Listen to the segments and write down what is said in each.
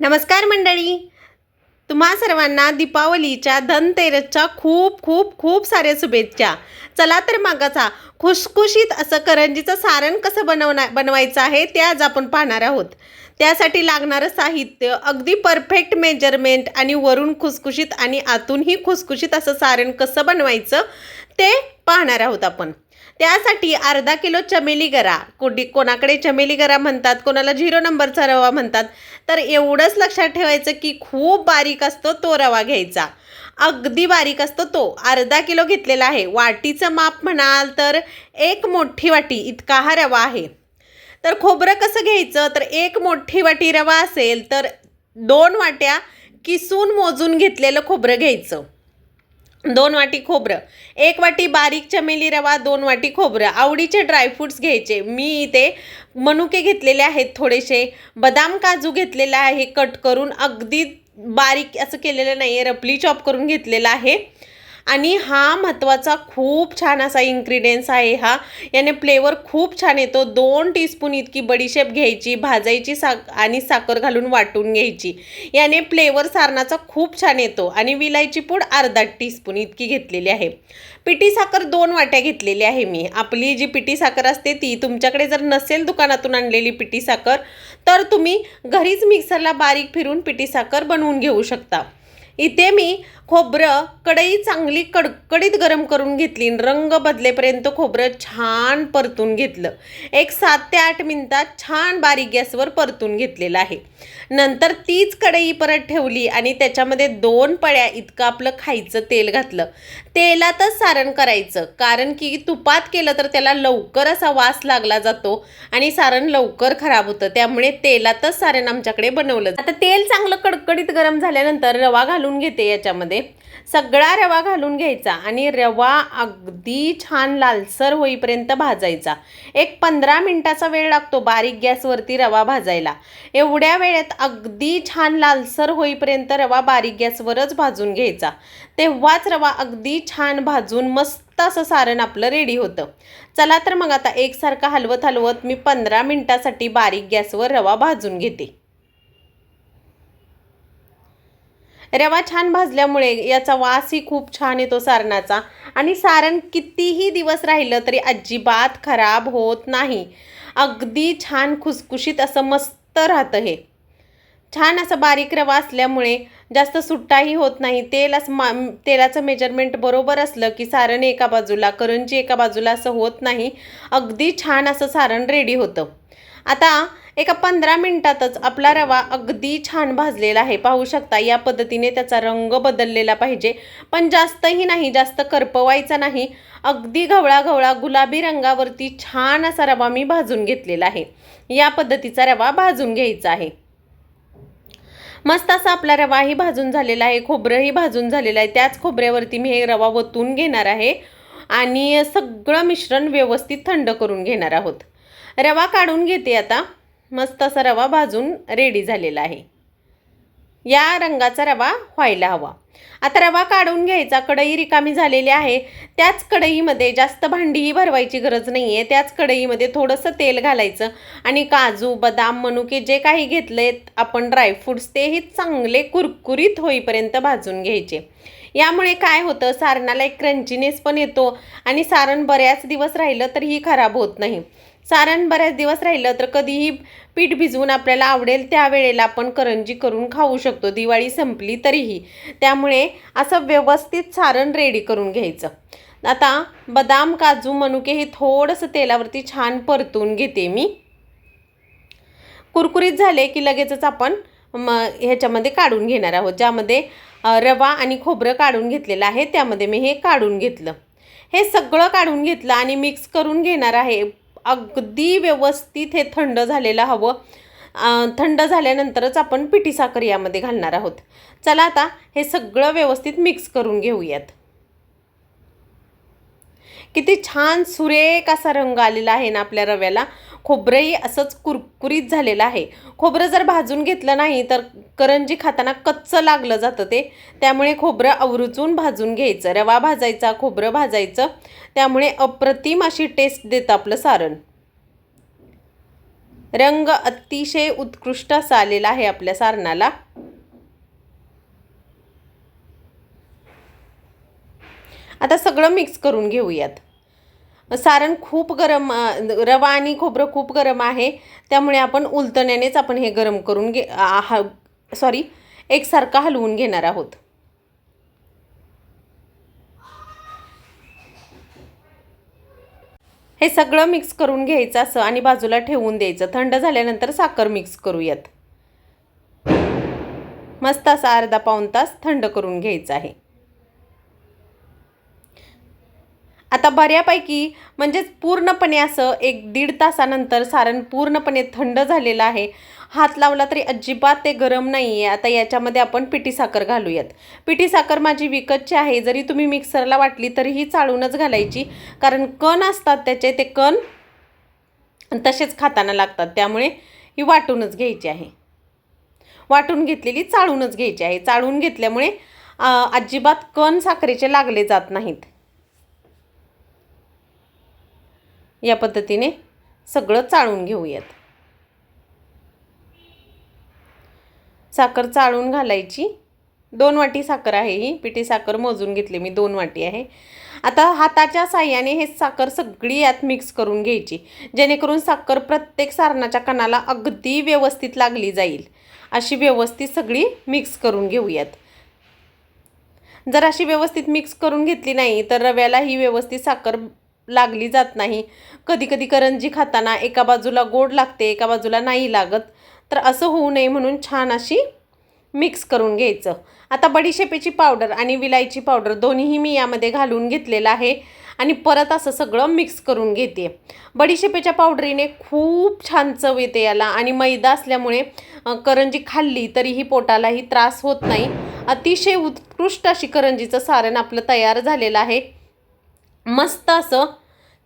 नमस्कार मंडळी. तुम्हा सर्वांना दीपावलीच्या धनतेरसच्या खूप खूप खूप साऱ्या शुभेच्छा. चला तर मागाचा खुशखुशीत असं करंजीचं सारण कसं बनवणार बनवायचं आहे ते आज आपण पाहणार आहोत. त्यासाठी लागणारं साहित्य अगदी परफेक्ट मेजरमेंट आणि वरून खुसखुशीत आणि आतूनही खुसखुशीत असं सारण कसं बनवायचं ते पाहणार आहोत आपण. त्यासाठी अर्धा किलो चमेली गरा. कोडी कोणाकडे चमेली गरा म्हणतात कोणाला झिरो नंबरचा रवा म्हणतात तर एवढंच लक्षात ठेवायचं की खूप बारीक असतो तो रवा घ्यायचा. अगदी बारीक असतो तो. अर्धा किलो घेतलेला आहे. वाटीचं माप म्हणाल तर एक मोठी वाटी इतका हा रवा आहे. तर खोबरं कसं घ्यायचं? तर एक मोठी वाटी रवा असेल तर दोन वाट्या किसून मोजून घेतलेलं खोबरं घ्यायचं. दोन वाटी खोबरं. एक वाटी बारीक चमेली रवा दोन वाटी खोबरं. आवडीचे ड्रायफ्रूट्स घ्यायचे. मी इथे मनुके घेतलेले आहेत थोडेसे. बदाम काजू घेतलेला आहे कट करून. अगदी बारीक असं केलेलं नाही आहे रपली चॉप करून घेतलेलं आहे. आणि हा महत्त्वाचा खूप छान असा इन्ग्रेडियन्स आहे हा. याने फ्लेवर खूप छान येतो. दोन टीस्पून इतकी बडीशेप घ्यायची भाजायची सा आणि साखर घालून वाटून घ्यायची. याने फ्लेवर सारणाचा खूप छान येतो. आणि विलायची पूड अर्धा टीस्पून इतकी घेतलेली आहे. पिठी साखर दोन वाट्या घेतलेली आहे मी. आपली जी पिठी साखर असते ती तुमच्याकडे जर नसेल दुकानातून आणलेली पिठी साखर तर तुम्ही घरीच मिक्सरला बारीक फिरून पिठी साखर बनवून घेऊ शकता. इथे मी खोबरं कढई चांगली कडकडीत गरम करून घेतली रंग बदलेपर्यंत खोबरं छान परतून घेतलं. एक सात ते आठ मिनटात छान बारीक गॅसवर परतून घेतलेलं आहे. नंतर तीच कढई परत ठेवली आणि त्याच्यामध्ये दोन पळ्या इतकं आपलं खायचं तेल घातलं. तेलातच सारण करायचं कारण की तुपात केलं तर त्याला लवकर असा वास लागला जातो आणि सारण लवकर खराब होतं. त्यामुळे तेलातच सारण आमच्याकडे बनवलं आता तेल चांगलं कडकडीत गरम झाल्यानंतर रवा घालून घेते याच्यामध्ये. सगळा रवा घालून घ्यायचा आणि रवा अगदी छान लालसर होईपर्यंत भाजायचा. एक पंधरा मिनटाचा वेळ लागतो बारीक गॅसवरती रवा भाजायला. एवढ्या वेळेत अगदी छान लालसर होईपर्यंत रवा बारीक गॅसवरच भाजून घ्यायचा. तेव्हाच रवा अगदी छान भाजून मस्त असं सारण आपलं रेडी होतं. चला तर मग आता एकसारखं हलवत हलवत मी पंधरा मिनटासाठी बारीक गॅसवर रवा भाजून घेते. रवा छान भाजल्यामुळे याचा वासही खूप छान येतो सारणाचा. आणि सारण कितीही दिवस राहिलं तरी अजिबात खराब होत नाही. अगदी छान खुसखुशीत असं मस्त राहतं हे. छान असं बारीक रवा असल्यामुळे जास्त सुट्टाही होत नाही. तेल असं मा तेलाचं मेजरमेंट बरोबर असलं की सारण एका बाजूला करंजी एका बाजूला असं होत नाही. अगदी छान असं सारण रेडी होतं. आता एका पंधरा मिनटातच आपला रवा अगदी छान भाजलेला आहे. पाहू शकता या पद्धतीने त्याचा रंग बदललेला पाहिजे. पण जास्तही नाही जास्त करपवायचा नाही. अगदी घवळा घवळा गुलाबी रंगावरती छान असा रवा मी भाजून घेतलेला आहे. या पद्धतीचा रवा भाजून घ्यायचा आहे. मस्त असा आपला रवाही भाजून झालेला आहे खोबरंही भाजून झालेलं आहे. त्याच खोबऱ्यावरती मी हे रवा वतून घेणार आहे आणि सगळं मिश्रण व्यवस्थित थंड करून घेणार आहोत. रवा काढून घेते आता. मस्त असा रवा भाजून रेडी झालेला आहे. या रंगाचा रवा व्हायला हवा. आता रवा काढून घ्यायचा कढई रिकामी झालेली आहे. त्याच कढईमध्ये जास्त भांडीही भरवायची गरज नाही आहे त्याच कढईमध्ये थोडंसं तेल घालायचं आणि काजू बदाम मनुके जे काही घेतलेत आपण ड्रायफ्रूट्स तेही चांगले कुरकुरीत होईपर्यंत भाजून घ्यायचे. यामुळे काय होतं सारणाला एक क्रंचीनेस पण येतो आणि सारण बऱ्याच दिवस राहिलं तरीही खराब होत नाही. सारण बऱ्याच दिवस राहिलं तर कधीही पीठ भिजवून आपल्याला आवडेल त्यावेळेला आपण करंजी करून खाऊ शकतो. दिवाळी संपली तरीही. त्यामुळे असं व्यवस्थित सारण रेडी करून घ्यायचं. आता बदाम काजू मनुके हे थोडंसं तेलावरती छान परतून घेते मी. कुरकुरीत झाले की लगेचच आपण म ह्याच्यामध्ये काढून घेणार आहोत. ज्यामध्ये रवा आणि खोबरं काढून घेतलेलं आहे त्यामध्ये मी हे काढून घेतलं. हे सगळं काढून घेतलं आणि मिक्स करून घेणार आहे. अगदी व्यवस्थित हे थंड झालेलं हवं. थंड झाल्यानंतरच आपण पिठी साखर यामध्ये घालणार आहोत. चला आता हे सगळं व्यवस्थित मिक्स करून घेऊयात. किती छान सुरेख असा रंग आलेला आहे ना आपल्या रव्याला. खोबरंही असंच कुरकुरीत झालेलं आहे. खोबरं जर भाजून घेतलं नाही तर करंजी खाताना कच्चं लागलं जातं ते. त्यामुळे खोबरं आवरुचून भाजून घ्यायचं. रवा भाजायचा खोबरं भाजायचं. त्यामुळे अप्रतिम अशी टेस्ट देतं आपलं सारण. रंग अतिशय उत्कृष्ट असा आलेला आहे आपल्या सारणाला. आता सगळं मिक्स करून घेऊयात. सारण खूप गरम रवा आणि खोबरं खूप गरम आहे. त्यामुळे आपण उलतण्यानेच आपण हे गरम करून घे सॉरी एकसारखं हलवून घेणार आहोत. हे सगळं मिक्स करून घ्यायचं असं आणि बाजूला ठेवून द्यायचं. थंड झाल्यानंतर साखर मिक्स करूयात. मस्त असा अर्धा पाऊण तास थंड करून घ्यायचं आहे. आता बऱ्यापैकी म्हणजेच पूर्णपणे असं एक दीड तासानंतर सारण पूर्णपणे थंड झालेलं आहे. हात लावला तरी अजिबात ते गरम नाही आहे आता याच्यामध्ये आपण पिठी साखर घालूयात. पिठी साखर माझी विकतची आहे. जरी तुम्ही मिक्सरला वाटली तरीही चाळूनच घालायची. कारण कण असतात त्याचे ते कण तसेच खाताना लागतात. त्यामुळे ही वाटूनच घ्यायची आहे. वाटून घेतलेली चाळूनच घ्यायची आहे. चाळून घेतल्यामुळे अजिबात कण साखरेचे लागले जात नाहीत. या पद्धतीने सगळं चाळून घेऊयात. साखर चाळून घालायची. दोन वाटी साखर आहे ही. पिठी साखर मोजून घेतली मी दोन वाटी आहे. आता हाताच्या साह्याने हे साखर सगळी यात मिक्स करून घ्यायची. जेणेकरून साखर प्रत्येक सारणाच्या कणाला अगदी व्यवस्थित लागली जाईल. अशी व्यवस्थित सगळी मिक्स करून घेऊयात. जर अशी व्यवस्थित मिक्स करून घेतली नाही तर रव्याला ही व्यवस्थित साखर लागली जात नाही. कधी कधी करंजी खाताना एका बाजूला गोड लागते एका बाजूला नाही लागत. तर असं होऊ नये म्हणून छान अशी मिक्स करून घ्यायचं. आता बडीशेपेची पावडर आणि विलायची पावडर दोन्हीही मी यामध्ये घालून घेतलेलं आहे आणि परत असं सगळं मिक्स करून घेते. बडीशेपेच्या पावडरीने खूप छान चव येते याला आणि मैदा असल्यामुळे करंजी खाल्ली तरीही पोटालाही त्रास होत नाही. अतिशय उत्कृष्ट अशी करंजीचं सारण आपलं तयार झालेलं आहे. मस्त असं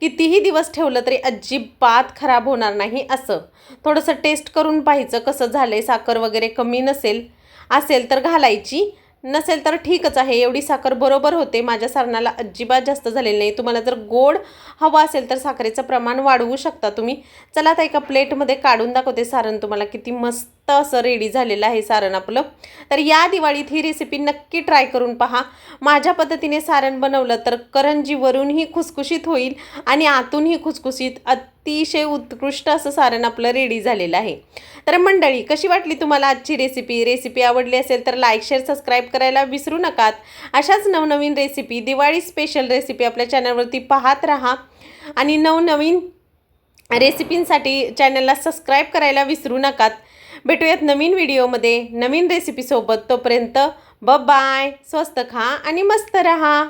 कितीही दिवस ठेवलं तरी अजिबात खराब होणार नाही असं. थोडंसं टेस्ट करून पाहायचं कसं झालं आहे साखर वगैरे कमी नसेल असेल तर घालायची नसेल तर ठीकच आहे. एवढी साखर बरोबर होते माझ्या सारणाला अजिबात जास्त झालेली नाही. तुम्हाला जर गोड हवं असेल तर साखरेचं प्रमाण वाढवू शकता तुम्ही. चला आता एका प्लेटमध्ये काढून दाखवते सारण तुम्हाला किती मस्त मस्त असं रेडी झालेलं आहे सारण आपलं. तर या दिवाळीत ही रेसिपी नक्की ट्राय करून पहा. माझ्या पद्धतीने सारण बनवलं तर करंजीवरूनही खुसखुशीत होईल आणि आतूनही खुसखुशीत अतिशय उत्कृष्ट असं सारण आपलं रेडी झालेलं आहे. तर मंडळी कशी वाटली तुम्हाला आजची रेसिपी रेसिपी आवडली असेल तर लाईक शेअर सबस्क्राईब करायला विसरू नकात. अशाच नवनवीन रेसिपी दिवाळी स्पेशल रेसिपी आपल्या चॅनलवरती पाहत राहा. आणि नवनवीन रेसिपींसाठी चॅनलला सबस्क्राईब करायला विसरू नकात. भेटूयात नवीन व्हिडिओमध्ये. नवीन रेसिपीसोबत तोपर्यंत ब बाय स्वस्त खा आणि मस्त रहा.